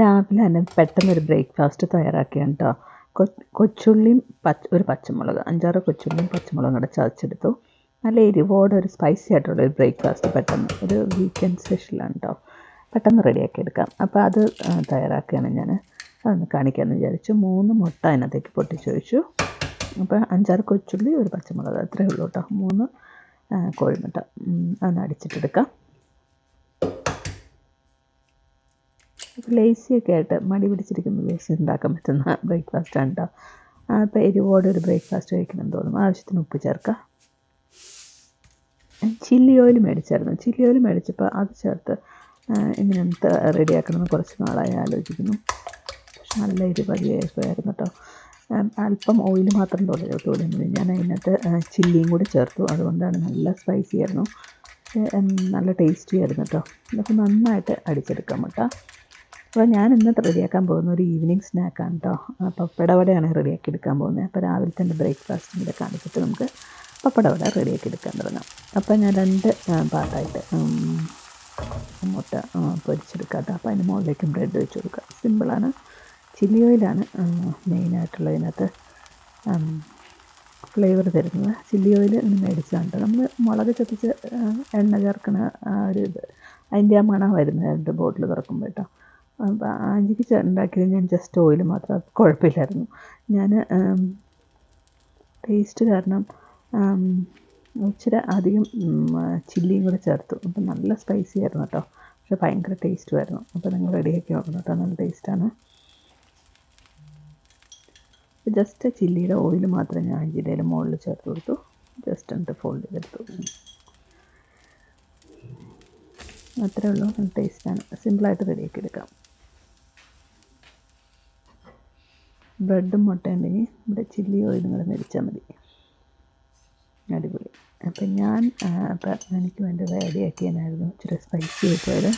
രാവിലെ തന്നെ പെട്ടെന്നൊരു ബ്രേക്ക്ഫാസ്റ്റ് തയ്യാറാക്കിയാണ് കേട്ടോ കൊച്ചുള്ളിയും പച്ച ഒരു പച്ചമുളക് അഞ്ചാറ് കൊച്ചുള്ളിയും പച്ചമുളകും കൂടെ ചതച്ചെടുത്തു. നല്ല എരിവോടെ ഒരു സ്പൈസി ആയിട്ടുള്ള ഒരു ബ്രേക്ക്ഫാസ്റ്റ് പെട്ടെന്ന് ഒരു വീക്കെൻഡ് സ്പെഷ്യലാണ് കേട്ടോ പെട്ടെന്ന് റെഡിയാക്കി എടുക്കാം. അപ്പോൾ അത് തയ്യാറാക്കുകയാണ് ഞാൻ അതൊന്ന് കാണിക്കാമെന്ന് വിചാരിച്ചു. മൂന്ന് മുട്ട അതിനകത്തേക്ക് പൊട്ടിച്ച് വെച്ചു അപ്പോൾ അഞ്ചാറ് കൊച്ചുള്ളി ഒരു പച്ചമുളക് അത്രയേ ഉള്ളൂ കേട്ടോ മൂന്ന് കോഴിമുട്ട. അതൊന്ന് അടിച്ചിട്ടെടുക്കാം. ലേസിയൊക്കെ ആയിട്ട് മടി പിടിച്ചിരിക്കുന്ന ലേസി ഉണ്ടാക്കാൻ പറ്റുന്ന ബ്രേക്ക്ഫാസ്റ്റാണ് കേട്ടോ അപ്പോൾ എരിവോടെ ഒരു ബ്രേക്ക്ഫാസ്റ്റ് കഴിക്കണം തോന്നും ആവശ്യത്തിന് ഉപ്പ് ചേർക്കുക ചില്ലി ഓയിൽ മേടിച്ചായിരുന്നു. ചില്ലി ഓയിൽ മേടിച്ചപ്പോൾ അത് ചേർത്ത് എങ്ങനെ റെഡിയാക്കണമെന്ന് കുറച്ച് നാളായി ആലോചിക്കുന്നു. പക്ഷെ നല്ല ഇരുപതിയായിരുന്നു കേട്ടോ അല്പം ഓയിൽ മാത്രം തോന്നിയിട്ടുള്ളൂ ഞാൻ അതിനകത്ത് ചില്ലിയും കൂടി ചേർത്തു. അതുകൊണ്ടാണ് നല്ല സ്പൈസി ആയിരുന്നു. നല്ല ടേസ്റ്റി ആയിരുന്നു കേട്ടോ അപ്പോൾ നന്നായിട്ട് അടിച്ചെടുക്കാം മുട്ട അപ്പോൾ ഞാൻ ഇന്നത്തെ റെഡിയാക്കാൻ പോകുന്ന ഒരു ഈവനിങ് സ്നാക്കാണ് കേട്ടോ പപ്പട വടയാണ് റെഡിയാക്കി എടുക്കാൻ പോകുന്നത്. അപ്പോൾ രാവിലെ തന്നെ ബ്രേക്ക്ഫാസ്റ്റും കാണിച്ചിട്ട് നമുക്ക് പപ്പട വട റെഡിയാക്കി എടുക്കാൻ തുടങ്ങാം. അപ്പോൾ ഞാൻ രണ്ട് പാർട്ടായിട്ട് മുട്ട പൊരിച്ചെടുക്കാം കേട്ടോ അപ്പോൾ അതിന് മുകളിലേക്ക് ബ്രെഡ് വെച്ച് കൊടുക്കുക സിമ്പിളാണ് ചില്ലി ഓയിലാണ് മെയിനായിട്ടുള്ള ഇതിനകത്ത് ഫ്ലേവർ തരുന്നത്. ചില്ലി ഓയിൽ മേടിച്ചതാണ് നമ്മൾ മുളക് ചത്തിച്ച് എണ്ണ ചേർക്കണ ഒരു ഇത്. അതിന്റെ ആ മണം വരുന്നത് ബോട്ടിൽ തുറക്കുമ്പോൾ കേട്ടോ അപ്പോൾ ആഞ്ചിക്ക് ഉണ്ടാക്കിയത് ഞാൻ ജസ്റ്റ് ഓയിൽ മാത്രം. കുഴപ്പമില്ലായിരുന്നു. ഞാൻ ടേസ്റ്റ് കാരണം ഇച്ചിരി അധികം ചില്ലിയും കൂടെ ചേർത്തു. അപ്പം നല്ല സ്പൈസി ആയിരുന്നു കേട്ടോ പക്ഷെ ഭയങ്കര ടേസ്റ്റും ആയിരുന്നു. അപ്പോൾ നിങ്ങൾ റെഡിയാക്കി നോക്കണം കേട്ടോ നല്ല ടേസ്റ്റാണ് ജസ്റ്റ് ചില്ലിയുടെ ഓയിൽ മാത്രം ഞാൻ ജില്ലയിൽ മുകളിൽ ചേർത്ത് കൊടുത്തു. ജസ്റ്റ് എന്നിട്ട് ഫോൾഡ് ചെയ്തെടുത്തു. അത്രേ ഉള്ളൂ. ടേസ്റ്റാണ് സിമ്പിളായിട്ട് റെഡിയാക്കി എടുക്കാം. ബ്രെഡും മുട്ടയുണ്ടെങ്കിൽ ഇവിടെ ചില്ലി ഓയിലും കൂടെ മേടിച്ചാൽ മതി. അടിപൊളി. അപ്പം ഞാൻ അപ്പം എനിക്ക് വേണ്ടി റെഡിയാക്കിയതായിരുന്നു ഇച്ചിരി സ്പൈസി ആയിപ്പോയത്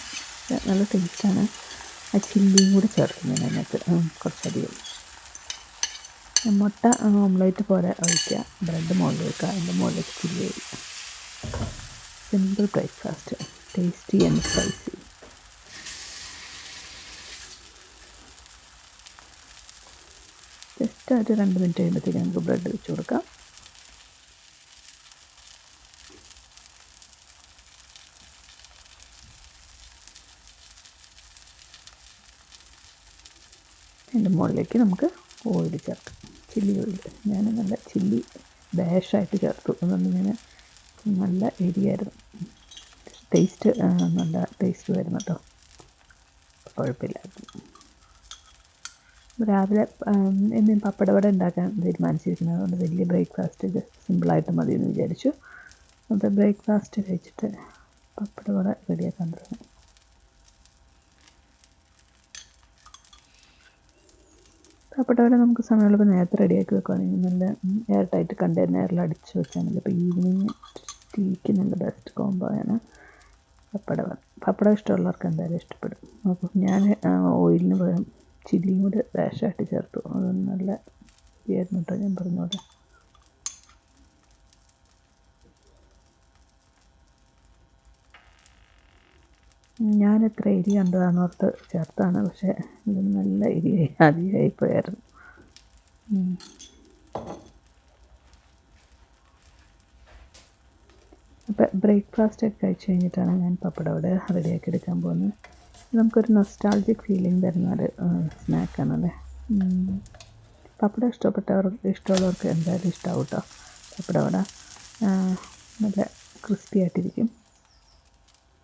നല്ല ടേസ്റ്റാണ് ആ ചില്ലിയും കൂടെ ചേർക്കുന്നത് അതിനകത്ത്. കുറച്ചധികം മുട്ട ഓംലേറ്റ് പോലെ ഒഴിക്കുക. ബ്രെഡ് മുകളിൽ വെക്കുക. അതിന്റെ മുകളിലേക്ക് ചില്ലി ഒഴിക്കുക. Simple breakfast tasty and spicy just ഒരു രണ്ട് മിനിറ്റ് കഴിയുമ്പോഴത്തേക്ക് നമുക്ക് ബ്രെഡ് വെച്ച് കൊടുക്കാം. അതിന്റെ മുകളിലേക്ക് നമുക്ക് ഓയിൽ ചേർക്കാം. Chilli oil. ഞാൻ നല്ല ചില്ലി ഡാഷായിട്ട് ചേർത്തു. അതുകൊണ്ട് ഞാൻ നല്ല എരിയായിരുന്നു. ടേസ്റ്റ് നല്ല ടേസ്റ്റ് വരുന്നു കേട്ടോ കുഴപ്പമില്ലായിരുന്നു. രാവിലെ എന്തെങ്കിലും പപ്പടവട ഉണ്ടാക്കാൻ തീരുമാനിച്ചിരിക്കുന്നത്. അതുകൊണ്ട് വലിയ ബ്രേക്ക്ഫാസ്റ്റ് സിമ്പിളായിട്ട് മതി എന്ന് വിചാരിച്ചു. അപ്പോൾ ബ്രേക്ക്ഫാസ്റ്റ് കഴിച്ചിട്ട് പപ്പടവട റെഡിയാക്കാൻ തുടങ്ങി. പപ്പടവട നമുക്ക് സമയമുള്ളപ്പോൾ നേരത്തെ റെഡിയാക്കി വെക്കുകയാണെങ്കിൽ നല്ല എയർ ടൈറ്റ് കണ്ടെയ്നറിൽ അടിച്ച് വെച്ചാൽ മതി അപ്പോൾ ഈവനിങ് ടീക്ക് നല്ല ബെസ്റ്റ് കോംബോ ആണ് പപ്പടവട പപ്പടം ഇഷ്ടമുള്ളവർക്ക് എന്തായാലും ഇഷ്ടപ്പെടും. അപ്പോൾ ഞാൻ ഓയിലിന് പകരം ചില്ലിയും കൂടെ ഡാഷായിട്ട് ചേർത്തു. അത് നല്ല ഇതായിരുന്നു കേട്ടോ ഞാൻ പറഞ്ഞോട്ടെ ഞാൻ എത്ര എരി കണ്ടതാണ് ഓർത്ത് ചേർത്താണ്. പക്ഷേ ഇത് നല്ല എരി അധികമായി പോയായിരുന്നു. അപ്പോൾ ബ്രേക്ക്ഫാസ്റ്റ് ഒക്കെ കഴിച്ച് കഴിഞ്ഞിട്ടാണ് ഞാൻ പപ്പടം അവിടെ റെഡിയാക്കി എടുക്കാൻ പോകുന്നത്. നമുക്കൊരു നൊസ്റ്റാൾജിക് ഫീലിംഗ് തരുന്ന ഒരു സ്നാക്കാണല്ലേ പപ്പടം ഇഷ്ടപ്പെട്ടവർ ഇഷ്ടമുള്ളവർക്ക് എന്തായാലും ഇഷ്ടമാവും കേട്ടോ പപ്പട വട നല്ല ക്രിസ്പി ആയിട്ടിരിക്കും.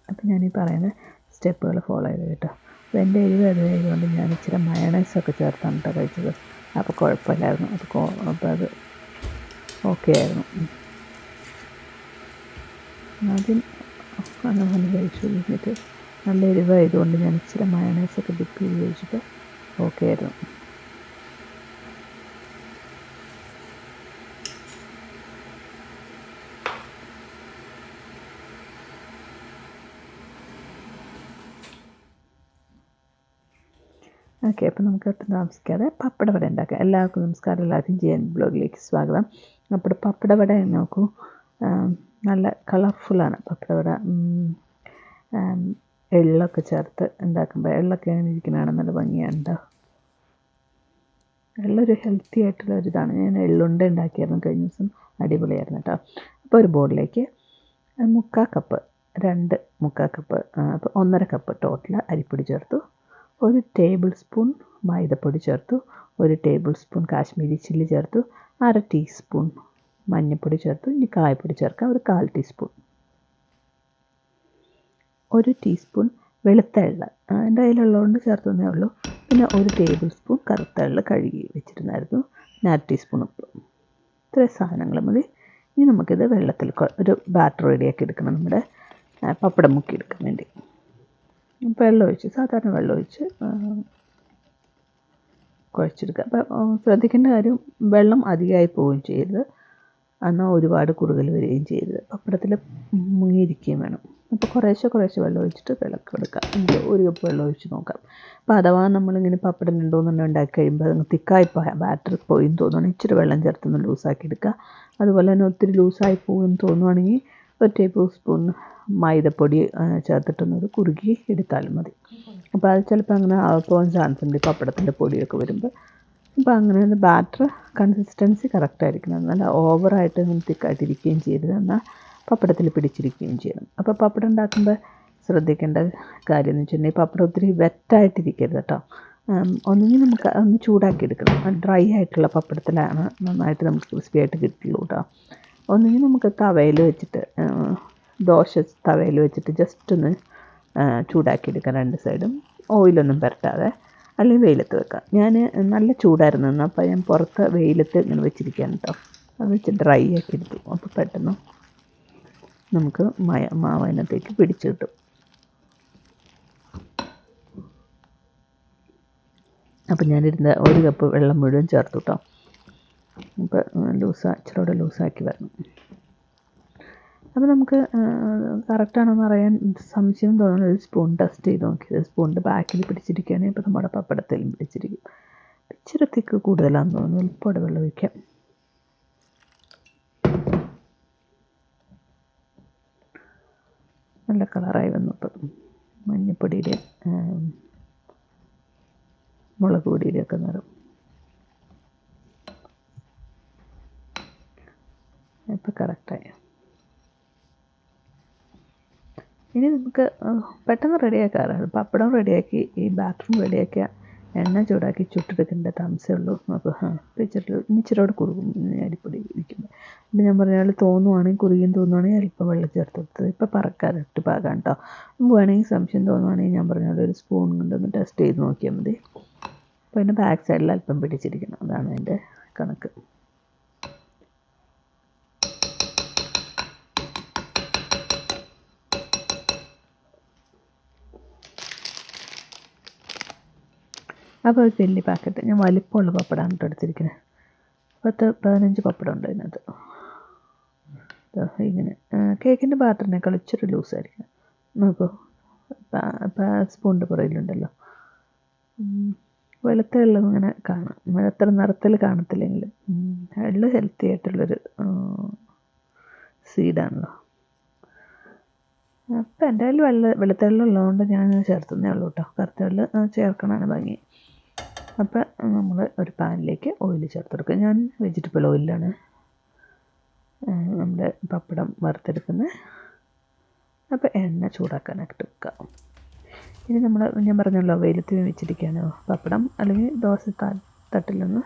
അപ്പം ഞാനീ പറയുന്ന സ്റ്റെപ്പുകൾ ഫോളോ ചെയ്ത് കേട്ടോ. അപ്പോൾ എന്റെ എരിവ് അതായതുകൊണ്ട് ഞാൻ ഇച്ചിരി മയണൈസൊക്കെ ചേർത്താണ് കേട്ടോ കഴിച്ചത്. അപ്പോൾ കുഴപ്പമില്ലായിരുന്നു. അപ്പോൾ അപ്പോൾ അത് ഓക്കെ ആയിരുന്നു. ആദ്യം അങ്ങനെ കഴിച്ചു കഴിഞ്ഞിട്ട് നല്ല എരിവായതുകൊണ്ട് ഞാൻ ഇച്ചിരി മയണൈസൊക്കെ ഡിപ്പ് ചെയ്ത് കഴിച്ചിട്ട് ഓക്കെ ആയിരുന്നു. ഓക്കെ അപ്പോൾ നമുക്ക് ഒട്ടും താമസിക്കാതെ പപ്പടവട ഉണ്ടാക്കാം. എല്ലാവർക്കും നമസ്കാരം. എല്ലാവർക്കും എൻ ബ്ലോഗിലേക്ക് സ്വാഗതം. അപ്പോൾ പപ്പട വട നോക്കൂ നല്ല കളർഫുള്ളാണ് പപ്പടവട. എള്ളൊക്കെ ചേർത്ത് ഉണ്ടാക്കുമ്പോൾ എള്ളൊക്കെ അങ്ങനെ ഇരിക്കുന്നതാണ് നല്ല ഭംഗിയാണ് എള്ളൊരു ഹെൽത്തി ആയിട്ടുള്ള ഒരിതാണ് ഞാൻ എള്ളുണ്ട ഉണ്ടാക്കിയായിരുന്നു കഴിഞ്ഞ ദിവസം. അടിപൊളിയായിരുന്നു കേട്ടോ അപ്പോൾ ഒരു ബോളിലേക്ക് മുക്കാൽ കപ്പ് രണ്ട് മുക്കാൽ കപ്പ് അപ്പോൾ ഒന്നര കപ്പ് ടോട്ടൽ അരിപ്പൊടി ചേർത്തു. ഒരു ടേബിൾ സ്പൂൺ മൈദപ്പൊടി ചേർത്തു. ഒരു ടേബിൾ സ്പൂൺ കാശ്മീരി ചില്ലി ചേർത്തു. അര ടീസ്പൂൺ മഞ്ഞൾപ്പൊടി ചേർത്തു. ഇനി കായപ്പൊടി ചേർക്കാം. ഒരു കാൽ ടീസ്പൂൺ ഒരു ടീസ്പൂൺ വെളുത്ത എള്ള്. എന്റെ കയ്യിലുള്ളതുകൊണ്ട് ചേർത്തതേ ഉള്ളൂ. പിന്നെ ഒരു ടേബിൾ സ്പൂൺ കറുത്ത എള്ള് കഴുകി വെച്ചിരുന്നായിരുന്നു. പിന്നെ അര ടീസ്പൂൺ ഉപ്പ്. ഇത്രയും സാധനങ്ങൾ മതി. ഇനി നമുക്കിത് വെള്ളത്തിൽ ഒരു ബാറ്റർ റെഡിയാക്കി എടുക്കണം നമ്മുടെ പപ്പടം മുക്കി എടുക്കാൻ വേണ്ടി. വെള്ളം ഒഴിച്ച് സാധാരണ വെള്ളം ഒഴിച്ച് കുഴച്ചെടുക്കുക. അപ്പം ശ്രദ്ധിക്കേണ്ട കാര്യം വെള്ളം അധികമായി പോവുകയും ചെയ്യരുത്. എന്നാൽ ഒരുപാട് കുറുകൽ വരികയും ചെയ്യരുത് പപ്പടത്തിൽ മുങ്ങിയിരിക്കുകയും വേണം. അപ്പോൾ കുറേശ്ശെ കുറേശ്ശെ വെള്ളം ഒഴിച്ചിട്ട് വിളക്കെടുക്കാം നമുക്ക് ഒരു കപ്പ് വെള്ളം ഒഴിച്ച് നോക്കാം. അപ്പോൾ അഥവാ നമ്മളിങ്ങനെ പപ്പടം രണ്ടോന്നെണ്ണം ഉണ്ടാക്കി കഴിയുമ്പോൾ അത് തിക്കായി പോയാൽ ബാറ്റർ പോയി തോന്നുകയാണെങ്കിൽ ഇച്ചിരി വെള്ളം ചേർത്തൊന്ന് ലൂസാക്കി എടുക്കുക. അതുപോലെ തന്നെ ഒത്തിരി ലൂസായി പോകുമെന്ന് തോന്നുവാണെങ്കിൽ ഒരു ടേബിൾ സ്പൂൺ മൈദപ്പൊടി ചേർത്തിട്ടൊന്നത് കുറുകി എടുത്താലും മതി. അപ്പോൾ അത് ചിലപ്പോൾ അങ്ങനെ ആവാൻ ചാൻസ് ഉണ്ട് പപ്പടത്തിന്റെ പൊടിയൊക്കെ വരുമ്പോൾ അപ്പോൾ അങ്ങനെ ബാറ്റർ കൺസിസ്റ്റൻസി കറക്റ്റായിരിക്കണം നല്ല ഓവറായിട്ട് ഇങ്ങനെ തിക്കായിട്ടിരിക്കുകയും ചെയ്യരുത് എന്നാൽ പപ്പടത്തിൽ പിടിച്ചിരിക്കുകയും ചെയ്യണം. അപ്പോൾ പപ്പടം ഉണ്ടാക്കുമ്പോൾ ശ്രദ്ധിക്കേണ്ട കാര്യം എന്ന് വെച്ചിട്ടുണ്ടെങ്കിൽ പപ്പടം ഒത്തിരി വെറ്റായിട്ടിരിക്കരുത് കേട്ടോ. ഒന്നുകിൽ നമുക്ക് ഒന്ന് ചൂടാക്കി എടുക്കണം. ഡ്രൈ ആയിട്ടുള്ള പപ്പടത്തിലാണ് നന്നായിട്ട് നമുക്ക് ക്രിസ്പി ആയിട്ട് കിട്ടുള്ളൂ കേട്ടോ. ഒന്നുകിൽ നമുക്ക് തവയിൽ വെച്ചിട്ട് ദോശ തവയിൽ വെച്ചിട്ട് ജസ്റ്റ് ഒന്ന് ചൂടാക്കി എടുക്കാം രണ്ട് സൈഡും ഓയിലൊന്നും പുരട്ടാതെ. അല്ലെങ്കിൽ വെയിലത്ത് വെക്കാം. ഞാൻ നല്ല ചൂടായിരുന്നു എന്ന് അപ്പോൾ ഞാൻ പുറത്ത് വെയിലത്ത് ഇങ്ങനെ വെച്ചിരിക്കുകയാണ് കേട്ടോ അത് വെച്ച് ഡ്രൈ ആക്കി എടുത്തു. അപ്പോൾ പെട്ടെന്ന് നമുക്ക് മയ മാവനത്തേക്ക് പിടിച്ചു കിട്ടും. അപ്പം ഞാനിരുന്ന ഒരു കപ്പ് വെള്ളം മുഴുവൻ ചേർത്തു കേട്ടോ അപ്പോൾ ലൂസാ ഇച്ചിരി ലൂസാക്കി വരണം. അപ്പോൾ നമുക്ക് കറക്റ്റാണോന്ന് അറിയാൻ സംശയം തോന്നുന്ന ഒരു സ്പൂൺ ടെസ്റ്റ് ചെയ്ത് നോക്കിയത്. സ്പൂണിന്റെ ബാക്കിൽ പിടിച്ചിരിക്കുകയാണെങ്കിൽ ഇപ്പോൾ നമ്മുടെ പപ്പടത്തിലും പിടിച്ചിരിക്കും. ഇച്ചിരി തിക്ക് കൂടുതലാണെന്ന് തോന്നുന്നു. ഉൾപ്പെടെ വെള്ളം ഒഴിക്കാം. നല്ല കളറായി വന്നു ഇപ്പം. മഞ്ഞപ്പൊടിയുടെ മുളക് പൊടിയുടെയൊക്കെ നിറം. ഇപ്പം കറക്റ്റായി ഇനി നമുക്ക് പെട്ടെന്ന് റെഡിയാക്കാറാണ്. പപ്പടം റെഡിയാക്കി ഈ ബാറ്ററും റെഡിയാക്കിയ എണ്ണ ചൂടാക്കി ചുട്ടെടുക്കേണ്ട താമസമേ ഉള്ളൂ. അപ്പോൾ ഇച്ചിരി ഇച്ചിരിയോട് കുറുകും. അരിപ്പൊടി ഇരിക്കുമ്പോൾ അപ്പം ഞാൻ പറഞ്ഞാൽ തോന്നുവാണെങ്കിൽ കുറുകിയും തോന്നുവാണെങ്കിൽ അല്പം വെള്ളം ചേർത്ത് കൊടുത്തത്. ഇപ്പോൾ പറക്കാറിട്ട് പാകാം കേട്ടോ വേണമെങ്കിൽ സംശയം തോന്നുവാണെങ്കിൽ ഞാൻ പറഞ്ഞ ഒരു സ്പൂൺ കൊണ്ടൊന്ന് ടെസ്റ്റ് ചെയ്ത് നോക്കിയാൽ മതി. അപ്പോൾ അതിന്റെ ബാക്ക് സൈഡിൽ അല്പം പിടിച്ചിരിക്കണം. അതാണ് അതിന്റെ കണക്ക്. അപ്പോൾ ഒരു വലിയ പാക്കറ്റ്. ഞാൻ വലിപ്പമുള്ള പപ്പടമാണ് കേട്ടോ എടുത്തിരിക്കുന്നത്. പത്ത് പതിനഞ്ച് പപ്പടം ഉണ്ട് അതിനകത്ത് ഇങ്ങനെ. കേക്കിന്റെ പാത്രത്തിനേക്കാൾ ഇച്ചിരി ലൂസായിരിക്കും നോക്കൂ. സ്പൂണിന്റെ പുറകിലുണ്ടല്ലോ. വെളുത്ത വെള്ളം ഇങ്ങനെ കാണാം. അത്ര നിറത്തിൽ കാണത്തില്ലെങ്കിലും നല്ല ഹെൽത്തി ആയിട്ടുള്ളൊരു സീഡാണല്ലോ അപ്പം എന്റെ കയ്യിൽ വെള്ള വെളുത്ത വെള്ളം ഉള്ളതുകൊണ്ട് ഞാൻ ചേർത്തുന്നേ ഉള്ളൂ കേട്ടോ. കറുത്ത വെള്ളം ചേർക്കണമാണ് ഭംഗി. അപ്പോൾ നമ്മൾ ഒരു പാനിലേക്ക് ഓയിൽ ചേർത്ത് കൊടുക്കുക ഞാൻ വെജിറ്റബിൾ ഓയിലാണ് നമ്മുടെ പപ്പടം വറുത്തെടുക്കുന്നത് അപ്പോൾ എണ്ണ ചൂടാക്കാനായിട്ട് വെക്കുക. ഇനി നമ്മൾ ഞാൻ പറഞ്ഞല്ലോ വെയിലത്ത് വെച്ചിരിക്കുകയാണ് പപ്പടം അല്ലെങ്കിൽ ദോശ തട്ടിലൊന്ന്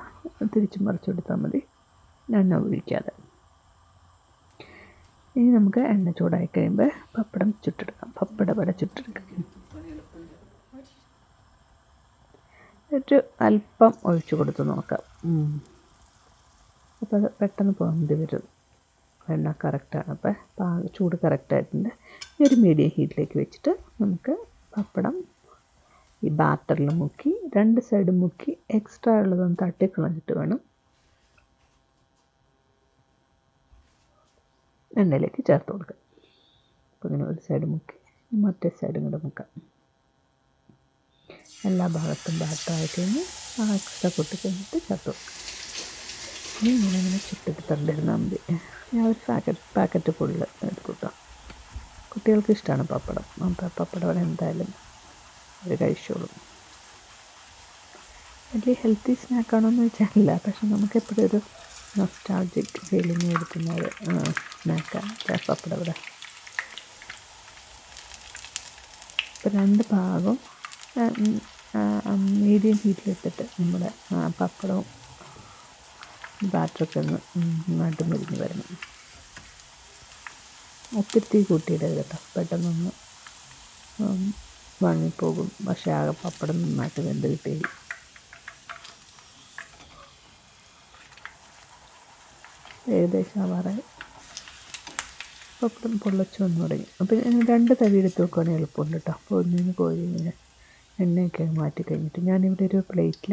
തിരിച്ചു മറിച്ചു കൊടുത്താൽ മതി. എണ്ണ ഒഴിക്കാതെ. ഇനി നമുക്ക് എണ്ണ ചൂടായി കഴിയുമ്പോൾ പപ്പടം ചുട്ടെടുക്കാം. പപ്പട വട ചുട്ടെടുക്കാം. എന്നിട്ട് അല്പം ഒഴിച്ചു കൊടുത്ത് നോക്കാം. അപ്പോൾ അത് പെട്ടെന്ന് പൊന്തി വരും. എണ്ണ കറക്റ്റാണ് അപ്പോൾ പാ ചൂട് കറക്റ്റായിട്ടുണ്ട് ഈ ഒരു മീഡിയം ഹീറ്റിലേക്ക് വെച്ചിട്ട് നമുക്ക് പപ്പടം ഈ ബാറ്ററിൽ മുക്കി രണ്ട് സൈഡ് മുക്കി എക്സ്ട്രാ ഉള്ളതൊന്ന് തട്ടിക്കളഞ്ഞിട്ട് വേണം എണ്ണയിലേക്ക് ചേർത്ത് കൊടുക്കുക അപ്പോൾ ഇങ്ങനെ ഒരു സൈഡ് മുക്കി മറ്റേ സൈഡും കൂടെ മുക്കാം. എല്ലാ ഭാഗത്തും ഭാഗത്തായിട്ട് ആ എക്സ്ട്രാ പൊട്ടി കഴിഞ്ഞിട്ട് കൊടുക്കുക ഇനി ഇങ്ങനെ ഇങ്ങനെ ചുറ്റിട്ട് തരണ്ടിരുന്നാൽ മതി. ഞാൻ ഒരു പാക്കറ്റ് പാക്കറ്റ് ഫുള്ള് എടുക്കും കേട്ടോ. കുട്ടികൾക്ക് ഇഷ്ടമാണ് പപ്പടം. അപ്പം പപ്പടം എന്തായാലും അവർ കഴിച്ചോളും. വലിയ ഹെൽത്തി സ്നാക്കാണോ എന്ന് വെച്ചാലില്ല പക്ഷെ നമുക്ക് എപ്പോഴും ഒരു നൊസ്റ്റാൾജിക് ഫീലിംഗ് കൊടുക്കുന്ന ഒരു സ്നാക്കാണ് പപ്പടം ഇവിടെ. ഇപ്പം രണ്ട് ഭാഗവും മീഡിയം ഹീറ്റിലിട്ടിട്ട് നമ്മുടെ പപ്പടവും ബാറ്ററൊക്കെ ഒന്ന് നന്നായിട്ട് മുരിഞ്ഞ് വരണം. ഒത്തിരി തീ കൂട്ടിയിടരുത് കേട്ടോ. പെട്ടെന്നൊന്ന് വഴങ്ങിപ്പോകും പക്ഷേ ആകെ പപ്പടം നന്നായിട്ട് വെന്ത് കിട്ടിയത് ഏകദേശം ആവാറായി പപ്പടം പൊള്ളച്ചു വന്നു തുടങ്ങി. അപ്പം രണ്ട് തവി എടുത്ത് വെക്കുകയാണെങ്കിൽ എളുപ്പമുണ്ട് കേട്ടോ. അപ്പോൾ ഒന്നിന് കോരി ഇങ്ങനെ എണ്ണയൊക്കെ മാറ്റി കഴിഞ്ഞിട്ട് ഞാനിവിടെ ഒരു പ്ലേറ്റിൽ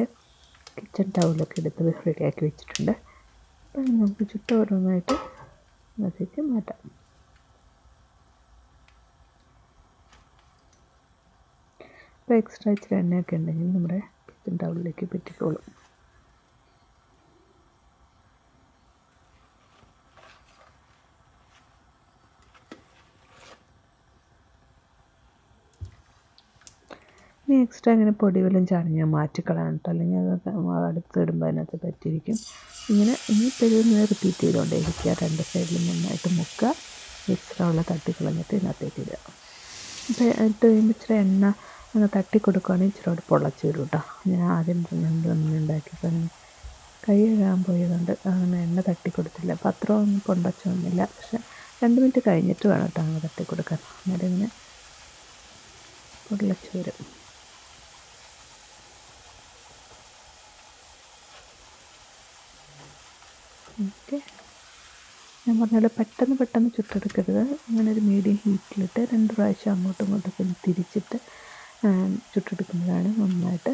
കിച്ചൺ ടൗലൊക്കെ എടുത്ത് റെഡിയാക്കി വെച്ചിട്ടുണ്ട്. അപ്പം നമുക്ക് ചുട്ട ഓരോന്നായിട്ട് അതിലേക്ക് മാറ്റാം. അപ്പോൾ എക്സ്ട്രാ ഇച്ചിരി എണ്ണയൊക്കെ ഉണ്ടെങ്കിൽ നമ്മുടെ കിച്ചൺ ടൗലിലേക്ക് പറ്റിക്കോളും ഇനി എക്സ്ട്രാ ഇങ്ങനെ പൊടി വല്ലതും ചാടിഞ്ഞാൽ മാറ്റിക്കളയാൻ കേട്ടോ അല്ലെങ്കിൽ അത് അടുത്തിടുമ്പോൾ അതിനകത്ത് പറ്റിയിരിക്കും. ഇങ്ങനെ ഇനിയിപ്പോൾ ഇതൊന്ന് റിപ്പീറ്റ് ചെയ്തുകൊണ്ടേ ഇരിക്കുക. രണ്ട് സൈഡിലും നന്നായിട്ട് മുക്കുക. എക്സ്ട്രാ ഉള്ള തട്ടിക്കളഞ്ഞിട്ട് ഇതിനകത്തേക്ക് ഇടുക. അപ്പോൾ ഇട്ട് കഴിയുമ്പോൾ ഇച്ചിരി എണ്ണ അങ്ങ് തട്ടി കൊടുക്കുകയാണെങ്കിൽ ഇച്ചിരി കൂടെ പൊള്ളച്ച് വരും കേട്ടോ ഞാൻ ആദ്യം രണ്ടൊന്നും ഉണ്ടാക്കിയപ്പോൾ കൈ കഴുകാൻ പോയതുകൊണ്ട് അങ്ങനെ എണ്ണ തട്ടി കൊടുത്തില്ല. അപ്പോൾ അത്ര ഒന്നും പൊണ്ടച്ചൊന്നുമില്ല പക്ഷെ രണ്ട് മിനിറ്റ് കഴിഞ്ഞിട്ട് വേണം കേട്ടോ അങ്ങനെ തട്ടി കൊടുക്കാൻ. അന്നേരം ഇങ്ങനെ പൊള്ളച്ച് വരും. ഓക്കെ. ഞാൻ പറഞ്ഞ പെട്ടെന്ന് പെട്ടെന്ന് ചുട്ടെടുക്കരുത്. ഇങ്ങനെ ഒരു മീഡിയം ഹീറ്റിലിട്ട് രണ്ട് പ്രാവശ്യം അങ്ങോട്ടും ഇങ്ങോട്ടും തിരിച്ചിട്ട് ചുട്ടെടുക്കുമ്പോഴാണ് നന്നായിട്ട്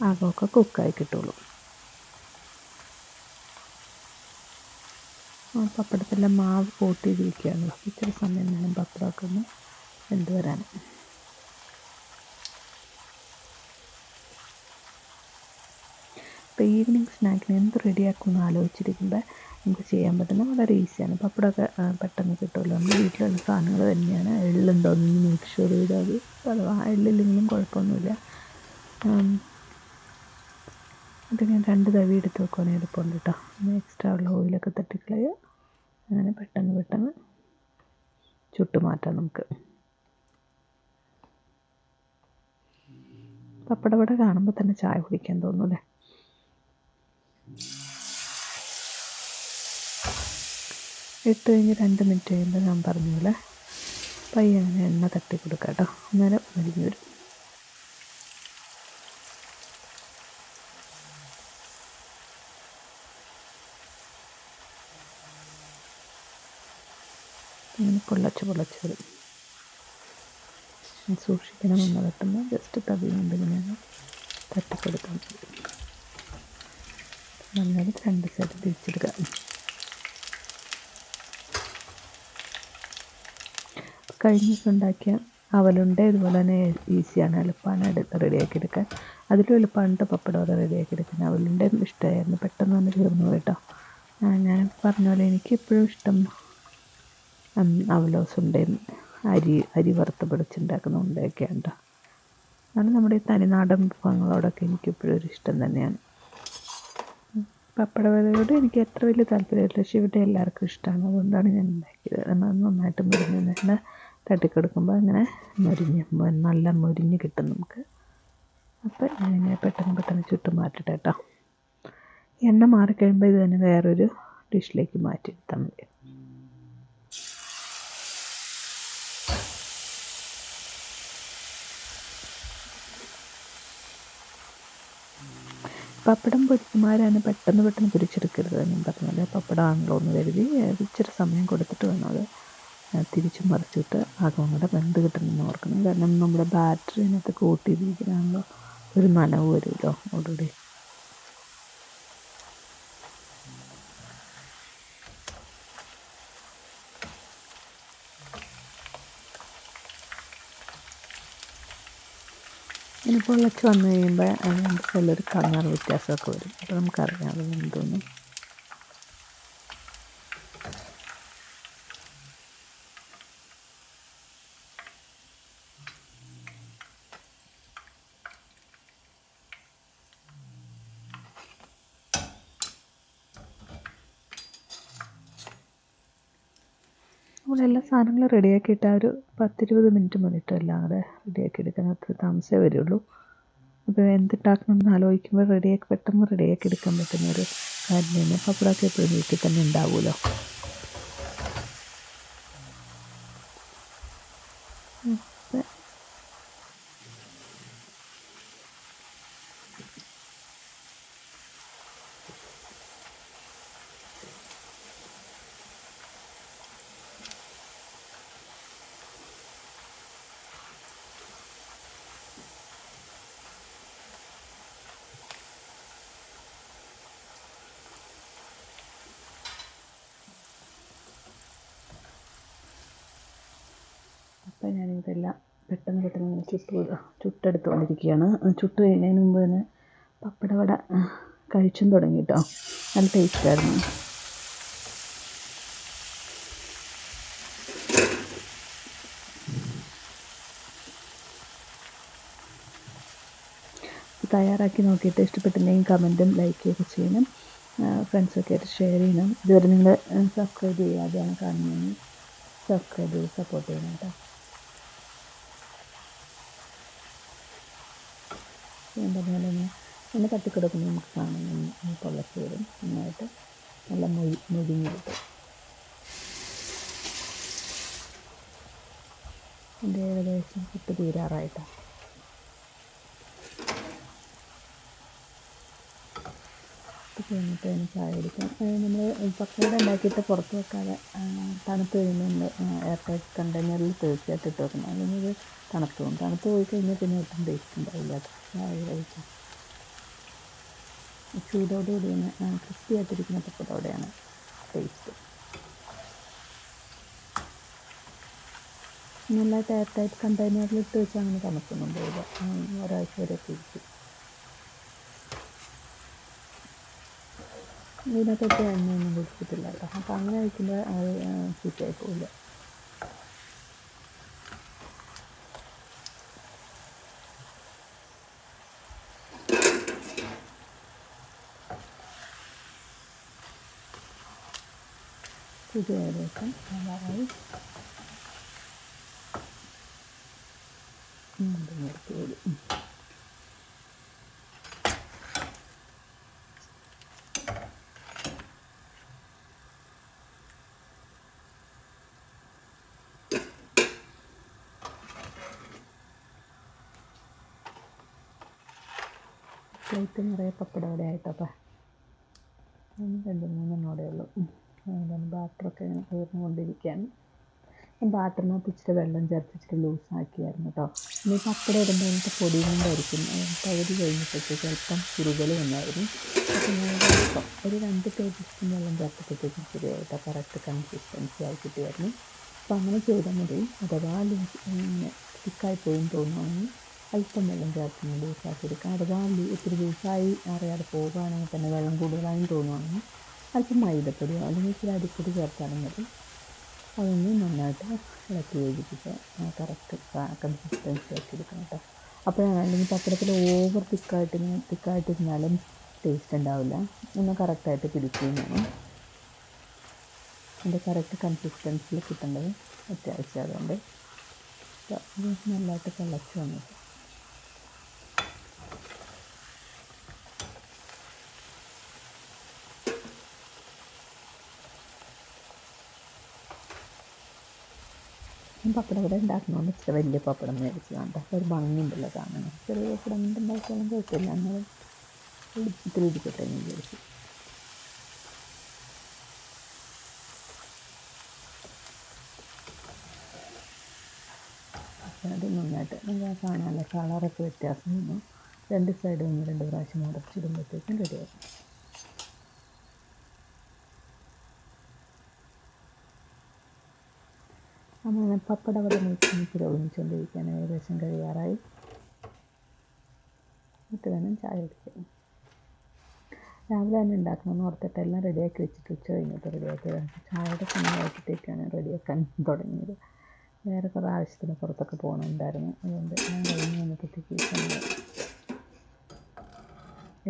ആകമൊക്കെ കുക്കായി കിട്ടുള്ളൂ. പപ്പടത്തെല്ലാം മാവ് കൂട്ടിയിരിക്കുകയാണല്ലോ ഇച്ചിരി സമയം വേണം പപ്പടമൊക്കെ ഒന്ന് വെന്ത് ഇപ്പോൾ ഈവനിങ് സ്നാക്കിന് എന്ത് റെഡിയാക്കുമെന്ന് ആലോചിച്ചിരിക്കുമ്പോൾ നമുക്ക് ചെയ്യാൻ പറ്റുന്ന വളരെ ഈസിയാണ്. പപ്പടമൊക്കെ പെട്ടെന്ന് കിട്ടുമല്ലോ. നമ്മുടെ വീട്ടിലുള്ള സാധനങ്ങൾ തന്നെയാണ്. എള്ളുണ്ടോ എന്ന് മേക്ക് ഷുവർ ചെയ്താൽ മതി. അഥവാ എള്ളില്ലെങ്കിലും കുഴപ്പമൊന്നുമില്ല. അത് ഞാൻ രണ്ട് തവി എടുത്ത് വെക്കുവാണെങ്കിൽ എളുപ്പമുണ്ട് കേട്ടോ. എക്സ്ട്രാ ഉള്ള ഓയിലൊക്കെ തട്ടിക്കളയുക. അങ്ങനെ പെട്ടെന്ന് പെട്ടെന്ന് ചുട്ട് മാറ്റാം നമുക്ക്. പപ്പടവട കാണുമ്പോൾ തന്നെ ചായ കുടിക്കാൻ തോന്നും അല്ലേ? ഇട്ട് കഴിഞ്ഞ് രണ്ട് മിനിറ്റ് കഴിയുമ്പോൾ ഞാൻ പറഞ്ഞ പോലെ പയ്യെ അങ്ങനെ എണ്ണ തട്ടി കൊടുക്കുക കേട്ടോ അന്നേരം മുരിഞ്ഞു വരും. ഇങ്ങനെ പൊള്ളച്ച് പൊള്ളച്ച് വരും. സൂക്ഷിക്കണം എണ്ണ തട്ടുമ്പോൾ ജസ്റ്റ് തവി കൊണ്ട് ഇങ്ങനെ തട്ടിക്കൊടുക്കാൻ മതി. നന്നായി രണ്ട് സൈഡ് തിരിച്ചെടുക്കുക കഴിഞ്ഞ ദിവസം ഉണ്ടാക്കിയ അവലുണ്ട ഇതുപോലെ തന്നെ ഈസിയാണ് എളുപ്പമാണ് റെഡിയാക്കി എടുക്കാൻ അതിലും എളുപ്പമാണ് പപ്പടം റെഡിയാക്കി എടുക്കുന്നത് അവലുണ്ട ഇഷ്ടമായിരുന്നു. പെട്ടെന്ന് തന്നെ തീർന്നു കേട്ടോ. ഞാൻ പറഞ്ഞ പോലെ എനിക്ക് എപ്പോഴും ഇഷ്ടം അവലോസുണ്ടയും അരി അരി വറുത്ത് പിടിച്ചുണ്ടാക്കുന്ന ഉണ്ടയൊക്കെയാണ് കേട്ടോ. അതാണ് നമ്മുടെ ഈ തനിനാടൻ വിഭവങ്ങളോടൊക്കെ എനിക്ക് എപ്പോഴും ഒരു ഇഷ്ടം തന്നെയാണ്. പപ്പടവലയോട് എനിക്ക് എത്ര വലിയ താല്പര്യമില്ല. പക്ഷേ ഇവിടെ എല്ലാവർക്കും ഇഷ്ടമാണ് അതുകൊണ്ടാണ് ഞാൻ ഉണ്ടാക്കിയത്. എന്നാൽ നന്നായിട്ട് മുരിഞ്ഞ് തന്നെ തട്ടിക്കൊടുക്കുമ്പോൾ അങ്ങനെ മുരിഞ്ഞ് നല്ല മുരിഞ്ഞ് കിട്ടും നമുക്ക്. അപ്പോൾ ഞാൻ പെട്ടെന്ന് പെട്ടെന്ന് ചുട്ട് മാറ്റട്ടെ കേട്ടോ. എണ്ണ മാറിക്കഴിയുമ്പോൾ ഇത് തന്നെ വേറൊരു ഡിഷിലേക്ക് മാറ്റിയെടുത്താൽ മതി. പപ്പടം പൊരിക്കുമാരാണ് പെട്ടെന്ന് പെട്ടെന്ന് പൊരിച്ചെടുക്കരുത് ഞാൻ പറഞ്ഞത്. പപ്പടമാണല്ലോ എന്ന് കരുതി ഇച്ചിരി സമയം കൊടുത്തിട്ട് വേണം അത് തിരിച്ചും മറിച്ചിട്ട് ആകെ കൂടെ വെന്ത് കിട്ടണമെന്ന് ഓർക്കണം. കാരണം നമ്മുടെ ബാറ്ററി അതിനകത്ത് കോട്ട് ഒരു നനവ് വരുമല്ലോ ഓൾറെഡി. ഇനി പൊള്ളച്ച് വന്നു കഴിയുമ്പോൾ അതിനനുസരിച്ചുള്ളൊരു കളർ വ്യത്യാസമൊക്കെ വരും. അപ്പോൾ നമുക്കറിയാം. അത് എന്തോന്ന് റെഡിയാക്കിയിട്ട് ആ ഒരു പത്തിരുപത് മിനിറ്റ് മതിട്ടോ എല്ലാം കൂടെ റെഡിയാക്കി എടുക്കാൻ അത്ര താമസമേ വരുള്ളൂ. അപ്പോൾ എന്തുണ്ടാക്കണം എന്ന് ആലോചിക്കുമ്പോൾ റെഡിയാക്കി പെട്ടെന്ന് റെഡിയാക്കി എടുക്കാൻ പറ്റുന്ന ഒരു കാര്യം തന്നെ. പപ്പടമൊക്കെ എപ്പോഴും വീട്ടിൽ തന്നെ ഉണ്ടാവുമല്ലോ. അപ്പോൾ ഞാനിതെല്ലാം പെട്ടെന്ന് പെട്ടെന്ന് ഇങ്ങനെ ചുട്ട് ചുട്ടെടുത്തുകൊണ്ടിരിക്കുകയാണ്. ചുട്ട് കഴിഞ്ഞതിന് മുമ്പ് തന്നെ പപ്പടവട കഴിച്ചും തുടങ്ങി കേട്ടോ. നല്ല ടേസ്റ്റായിരുന്നു തയ്യാറാക്കി നോക്കിയിട്ട് ഇഷ്ടപ്പെട്ടിട്ടുണ്ടെങ്കിൽ കമന്റും ലൈക്കൊക്കെ ചെയ്യണം. ഫ്രണ്ട്സൊക്കെ ആയിട്ട് ഷെയർ ചെയ്യണം. ഇതുവരെ നിങ്ങൾ സബ്സ്ക്രൈബ് ചെയ്യാതെയാണ് കാണുന്നതെങ്കിൽ സബ്സ്ക്രൈബ് ചെയ്ത് സപ്പോർട്ട് ചെയ്യണം കേട്ടോ. അതുപോലെ തന്നെ ഒന്ന് തട്ടിക്കിടക്കുമ്പോൾ നമുക്ക് കാണാൻ തുളസി വരും നന്നായിട്ട് നല്ല മൊഴി മൊഴിഞ്ഞ് കിട്ടും എന്റെ ഏകദേശം ഇട്ട് തീരാറായിട്ടാണ് ഇത് കഴിഞ്ഞിട്ട് ചായ കുടിക്കാം. നമ്മൾ പക്കയുടെ ഉണ്ടാക്കിയിട്ട് പുറത്ത് വെക്കാതെ തണുത്ത് കഴിയുമ്പോൾ നമ്മൾ എയർ ടൈറ്റ് കണ്ടെയ്നറിൽ തീർച്ചയായിട്ടും ഇട്ട് വെക്കണം. അല്ലെങ്കിൽ ഇത് തണുത്ത് പോകും തണുത്ത് പോയി കഴിഞ്ഞാൽ പിന്നെ ഒട്ടും ടേസ്റ്റ് ഉണ്ടാവില്ല കഴിക്കാം. ചൂടോടുകൂടിയാണ് ക്രിസ്പി ആയിട്ടിരിക്കുന്ന പപ്പടോടെയാണ് ടേസ്റ്റ് നല്ല ടയർട്ടായിട്ട് കണ്ടെയ്നറിൽ ഇട്ട് വെച്ചാൽ അങ്ങനെ തണുപ്പൊന്നും പോയില്ല ഒരാഴ്ച വരെ ഇരിക്കും. ഇതിനകത്തൊക്കെ എണ്ണയൊന്നും കുടിച്ചിട്ടില്ല കേട്ടോ. അപ്പോൾ അങ്ങനെ കഴിക്കുമ്പോൾ അത് ചീറ്റായി പോവില്ല. ഇത് ഏകദേശം നല്ലതായി നിർത്തി വരും പ്ലേറ്റ് നിറയെ പപ്പടവട ആയിട്ടപ്പ. രണ്ട് മൂന്നെണ്ണം അവിടെ ഉള്ളൂ ബാറ്ററൊക്കെ ഇങ്ങനെ തീർന്നുകൊണ്ടിരിക്കുകയാണ് ബാറ്ററിനകത്ത് ഇച്ചിരി വെള്ളം ചേർത്ത് ഇച്ചിരി ലൂസാക്കിയായിരുന്നു കേട്ടോ ഇനി പപ്പടം ഇടുമ്പോൾ എനിക്ക് പൊടി കൊണ്ടായിരിക്കും പകുതി കഴിഞ്ഞപ്പോഴത്തേക്ക് അല്പം കുറുകൽ വന്നായിരുന്നു അപ്പോൾ ഞാൻ അല്പം ഒരു രണ്ട് ടേബിൾ സ്പൂൺ വെള്ളം ചേർത്തപ്പോഴത്തേക്കും ശരിയായിട്ട് കറക്റ്റ് കൺസിസ്റ്റൻസി ആയി കിട്ടിയായിരുന്നു. അപ്പോൾ അങ്ങനെ ചെയ്താൽ മതി. അഥവാ ലൂസ് തിക്കായി പോയി തോന്നുവാണെങ്കിൽ അല്പം വെള്ളം ചേർത്ത് ലൂസാക്കി എടുക്കാം. അഥവാ ഇത്തിരി ലൂസായി അറിയാതെ പോകുകയാണെങ്കിൽ തന്നെ വെള്ളം കൂടുതലായും തോന്നുവാണെങ്കിൽ അല്പം മൈദപ്പൊടിയോ അല്ലെങ്കിൽ ഇച്ചിരി അരിപ്പൊടി ചേർത്താലും മതി അതൊന്ന് നന്നായിട്ട് ഇളക്കി യോജിപ്പിച്ച് കറക്റ്റ് കൺസിസ്റ്റൻസി ആക്കി എടുക്കണം കേട്ടോ അപ്പോൾ അല്ലെങ്കിൽ പത്രത്തിൽ ഓവർ തിക്കായിട്ട് തിക്കായിട്ടിരുന്നാലും ടേസ്റ്റ് ഉണ്ടാവില്ല. ഒന്ന് കറക്റ്റായിട്ട് പിടിക്കുകയും വേണം. അതിന്റെ കറക്റ്റ് കൺസിസ്റ്റൻസിയിൽ കിട്ടേണ്ടത് അത്യാവശ്യം അതുകൊണ്ട് നല്ലതായിട്ട് തിളച്ച് വന്നിട്ട് ഞാൻ പപ്പടം ഇവിടെ ഉണ്ടാക്കണമെന്ന് വെച്ചിട്ട് വലിയ പപ്പടം മേടിച്ചതാണ് അപ്പോൾ ഒരു ഭംഗിയുണ്ടല്ലോ കാണാൻ. ചെറിയ പപ്പടം കൊണ്ട് ഉണ്ടാക്കിയാലും കുഴപ്പമില്ല. എന്നാൽ ഇത്തിരി ഇരിക്കട്ടെ എന്ന് അപ്പോൾ അത് നന്നായിട്ട് നമുക്ക് കാണാനുള്ള കളറൊക്കെ വ്യത്യാസം വന്നു. രണ്ട് സൈഡും ഒന്ന് രണ്ട് പ്രാവശ്യം മുടച്ചിടുമ്പോഴത്തേക്കും റെഡിയാകും അങ്ങനെ പപ്പട അവിടെ നീക്കി പുരോഗമിച്ചുകൊണ്ടിരിക്കുകയാണ് ഏകദേശം കഴിയാറായി. എന്നിട്ട് വേണം ചായ കുടിക്കാൻ. രാവിലെ തന്നെ ഉണ്ടാക്കണമെന്ന് ഓർത്തിട്ട് എല്ലാം റെഡിയാക്കി വെച്ചിട്ട് ഉച്ച കഴിഞ്ഞിട്ട് റെഡിയാക്കി ചായയുടെ സമയമാക്കിയിട്ടേക്കാണ് റെഡിയാക്കാൻ തുടങ്ങിയത്. വേറെ കുറേ ആവശ്യത്തിന് പുറത്തൊക്കെ പോകണമുണ്ടായിരുന്നു അതുകൊണ്ട് ഞാൻ കഴിഞ്ഞ് വന്നപ്പോഴത്തേക്ക്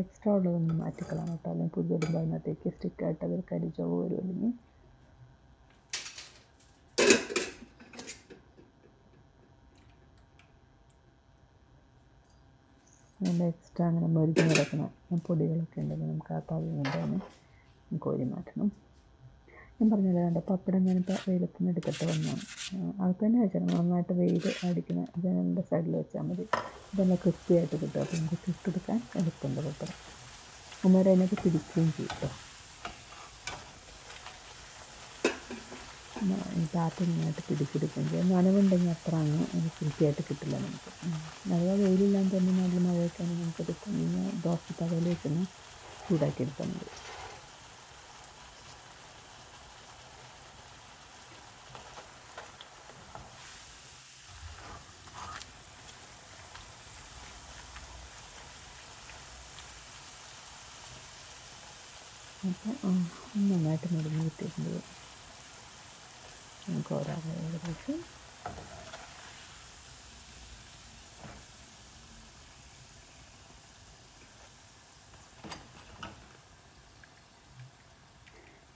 എക്സ്ട്രാ ഉള്ളതൊന്നും മാറ്റിക്കളാം കേട്ടോ. അല്ലെങ്കിൽ പുതിയ ഇടുമ്പോൾ അതിനകത്തേക്ക് സ്റ്റിക്കായിട്ട് അതിൽ കരിച്ചോ വരും അതിന്റെ എക്സ്ട്രാ അങ്ങനെ മരുന്ന് കിടക്കുന്ന പൊടികളൊക്കെ ഉണ്ടെങ്കിൽ നമുക്ക് ആ തവി കൊണ്ട് തന്നെ കോരി മാറ്റണം. ഞാൻ പറഞ്ഞല്ലോ കണ്ട പപ്പടം ഞാനിപ്പോൾ വെയിലത്ത് നിന്ന് എടുത്തിട്ട് വന്നാണ് അത് തന്നെ വെച്ചാൽ നന്നായിട്ട് വെയിൽ അടിക്കുന്ന ജനലിന്റെ സൈഡിൽ വെച്ചാൽ മതി. ഇതെല്ലാം ക്രിസ്പി ആയിട്ട് കിട്ടും. അപ്പോൾ നമുക്ക് ചുട്ടെടുക്കാൻ എളുപ്പമുണ്ട് പപ്പടം. അന്നേരം അതിനൊക്കെ പിടിക്കുകയും ചെയ്യും കേട്ടോ താത്ത നന്നായിട്ട് പിടിച്ചെടുക്കുകയും ചെയ്യും നനവുണ്ടെങ്കിൽ അത്ര അങ്ങ് കൃത്യമായിട്ട് കിട്ടില്ല നമുക്ക്. നല്ല വെയിലില്ലാന്ന് തന്നെ നല്ല മഴയൊക്കെയാണ് നമുക്ക് നമുക്കത് കുഞ്ഞ് ദോശ തവയിൽ വെക്കുന്ന ചൂടാക്കി എടുത്താൽ മതി. അപ്പോൾ നന്നായിട്ട് മുറിഞ്ഞ് കിട്ടിയിട്ടുണ്ട്. നമുക്ക് ഒരാൾ ഏകദേശം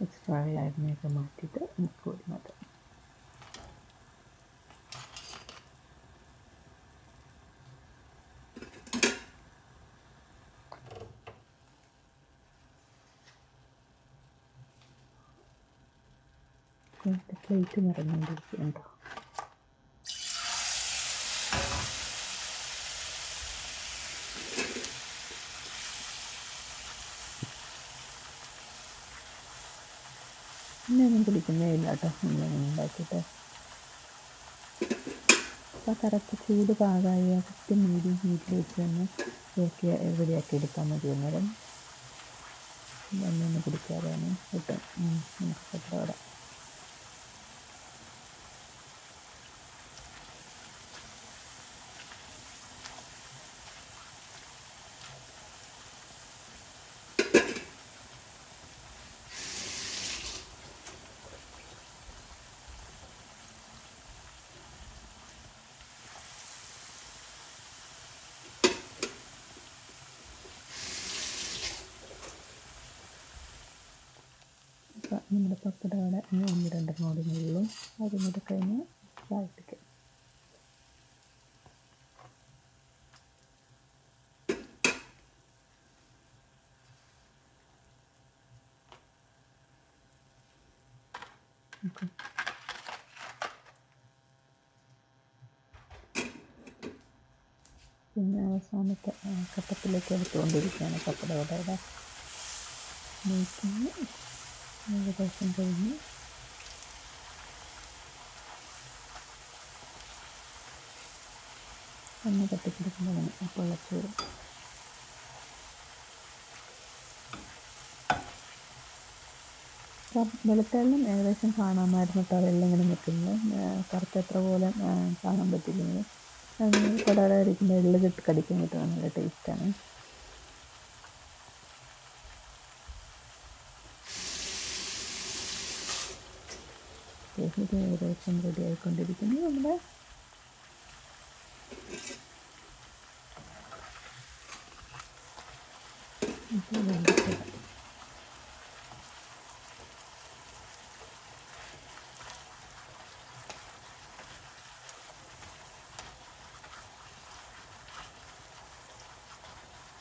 എക്സ്ട്രാ ആയിരുന്നൊക്കെ മാറ്റിയിട്ട് നമുക്ക് കോരി മാറ്റാം എന്റെ പ്ലേറ്റ് നിറഞ്ഞുകൊണ്ടിരിക്കുന്നുണ്ടോ ഇന്നൊന്നും കുടിക്കുന്നേ ഇല്ല കേട്ടോ. ഇന്നൊന്നും ഉണ്ടാക്കിയിട്ട് അപ്പോൾ കറക്റ്റ് ചൂട് പാകമായി കറക്റ്റ് മീഡിയം ഹീറ്റിൽ വെച്ച് തന്നെ ഇറക്കി റെഡിയാക്കി എടുക്കാൻ മതി അന്നേരം. ഒന്നൊന്നും കുടിക്കാതെയാണ് കിട്ടും. നമുക്ക് പത്രവിടെ പപ്പടം അവിടെ ഇനി ഒന്ന് രണ്ടെണ്ണം കൂടി ഉള്ളൂ അതും കൂടെ കഴിഞ്ഞ് വഴറ്റിക്കും പിന്നെ അവസാനത്തെ കട്ടപ്പിലേക്ക് എടുത്തുകൊണ്ടിരിക്കുകയാണ് ഇവിടെ മേക്കിങ് ഏകദേശം കഴിഞ്ഞ്. ഒന്ന് കട്ടിപ്പിടിക്കുന്നതാണ് അപ്പോൾ ചോറ് വെളുത്തെള്ളം ഏകദേശം കാണാമായിരുന്നു കേട്ടോ. വെള്ളം ഇങ്ങനെ നിൽക്കുന്നത് എത്ര പോലെ കാണാൻ പറ്റില്ലെങ്കിൽ കൊടാടെ അരിക്കുമ്പോൾ എള്ള് കടിക്കാൻ പറ്റുന്ന നല്ല ടേസ്റ്റാണ് ഇത് ഏകദേശം റെഡി ആയിക്കൊണ്ടിരിക്കുന്നു നമ്മുടെ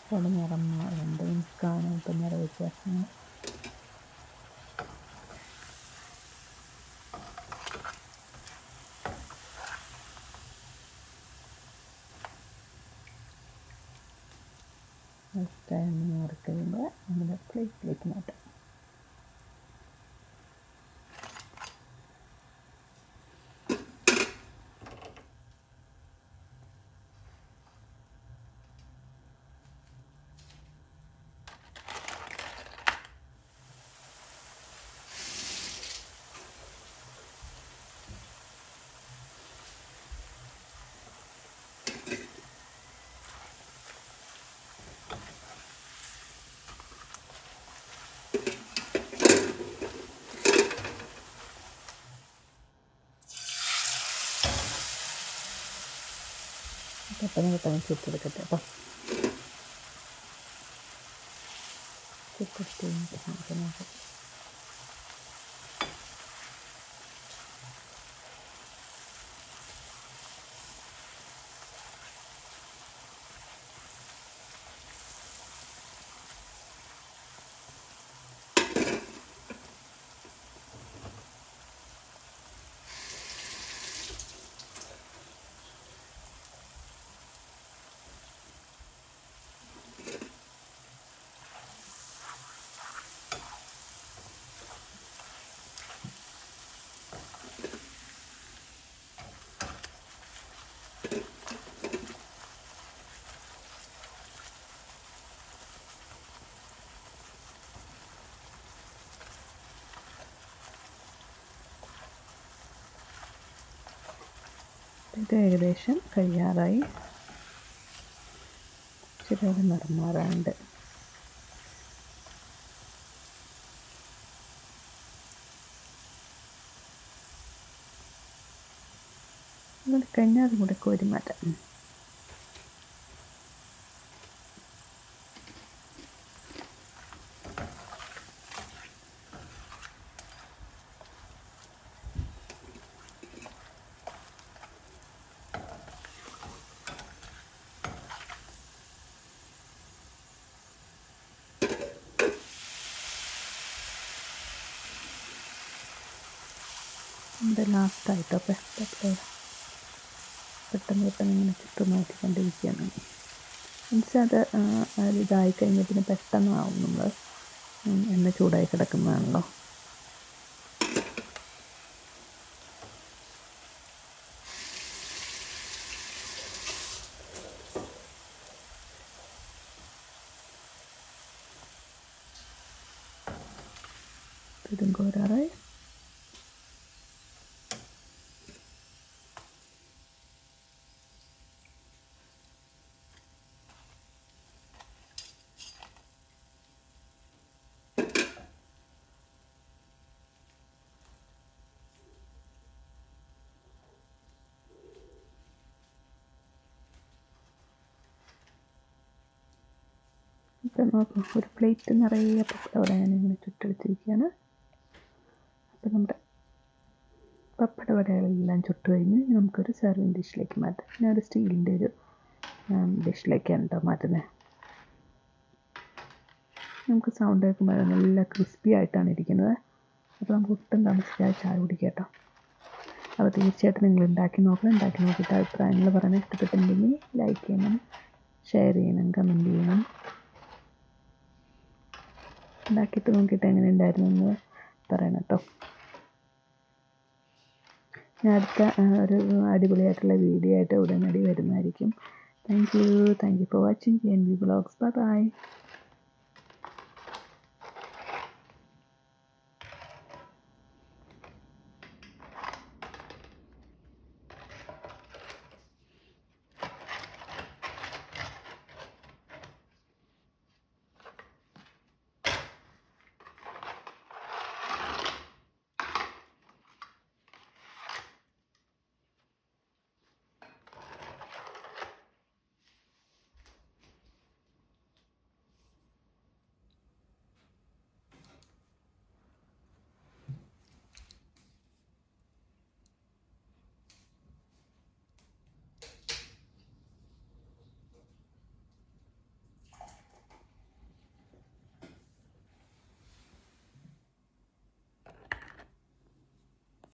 അവിടെ നിറം രണ്ടും കാണാൻ ഇപ്പം നിറ വ്യത്യാസങ്ങൾ ടൈം മാറി കഴിയുമ്പോൾ നമ്മുടെ പ്ലേറ്റിലേക്ക് മാറ്റാം പെട്ടെന്ന് പെട്ടെന്ന് ചുട്ടെടുക്കട്ടെ അപ്പോൾ ചുട്ടെടുത്ത് കഴിഞ്ഞിട്ട് നമുക്ക് നോക്കാം ഇത് ഏകദേശം കഴിയാറായി. ഇച്ചിരി ഇങ്ങനെ കഴിഞ്ഞാൽ അതും കൂടെ കോരി മാറ്റാം. നമ്മുടെ ലാസ്റ്റായിട്ടോ പെട്ടെന്ന് പെട്ടെന്ന് പെട്ടെന്ന് ഇങ്ങനെ ചുറ്റും എന്നുവെച്ചാൽ അത് അത് ഇതായി കഴിഞ്ഞാൽ പിന്നെ പെട്ടെന്നാവും നമ്മൾ എണ്ണ ചൂടായി കിടക്കുന്നതാണല്ലോ ഇതും കോരാറായി ഇപ്പം ഒരു പ്ലേറ്റ് നിറയെ പപ്പടവട ഞാനിങ്ങനെ ചുട്ടെടുത്തിരിക്കുകയാണ്. അപ്പം നമ്മുടെ പപ്പടവടകളെല്ലാം ചുട്ട് കഴിഞ്ഞ് നമുക്കൊരു സെർവിങ് ഡിഷിലേക്ക് മാറ്റാം. ഞാനൊരു സ്റ്റീലിന്റെ ഒരു ഡിഷിലേക്കാണ് കേട്ടോ മാറ്റുന്നത് നമുക്ക് സൗണ്ട് കേൾക്കുമ്പോൾ നല്ല ക്രിസ്പി ആയിട്ടാണ് ഇരിക്കുന്നത്. അപ്പോൾ നമുക്ക് ഒട്ടും താമസിക്കാതെ ചായ കുടിക്കാം അപ്പോൾ തീർച്ചയായിട്ടും നിങ്ങൾ ഉണ്ടാക്കി നോക്കണം ഉണ്ടാക്കി നോക്കിയിട്ട് അഭിപ്രായങ്ങൾ പറയാൻ ഇഷ്ടപ്പെട്ടിട്ടുണ്ടെങ്കിൽ ലൈക്ക് ചെയ്യണം ഷെയർ ചെയ്യണം കമന്റ് ചെയ്യണം. ഉണ്ടാക്കിയിട്ട് നോക്കിയിട്ട് എങ്ങനെ ഉണ്ടായിരുന്നു എന്ന് പറയണം കേട്ടോ ഞാൻ അടുത്ത ഒരു അടിപൊളിയായിട്ടുള്ള വീഡിയോ ആയിട്ട് ഉടനടി വരുന്നതായിരിക്കും. Thank you thank you for watching G N V blogs bye bye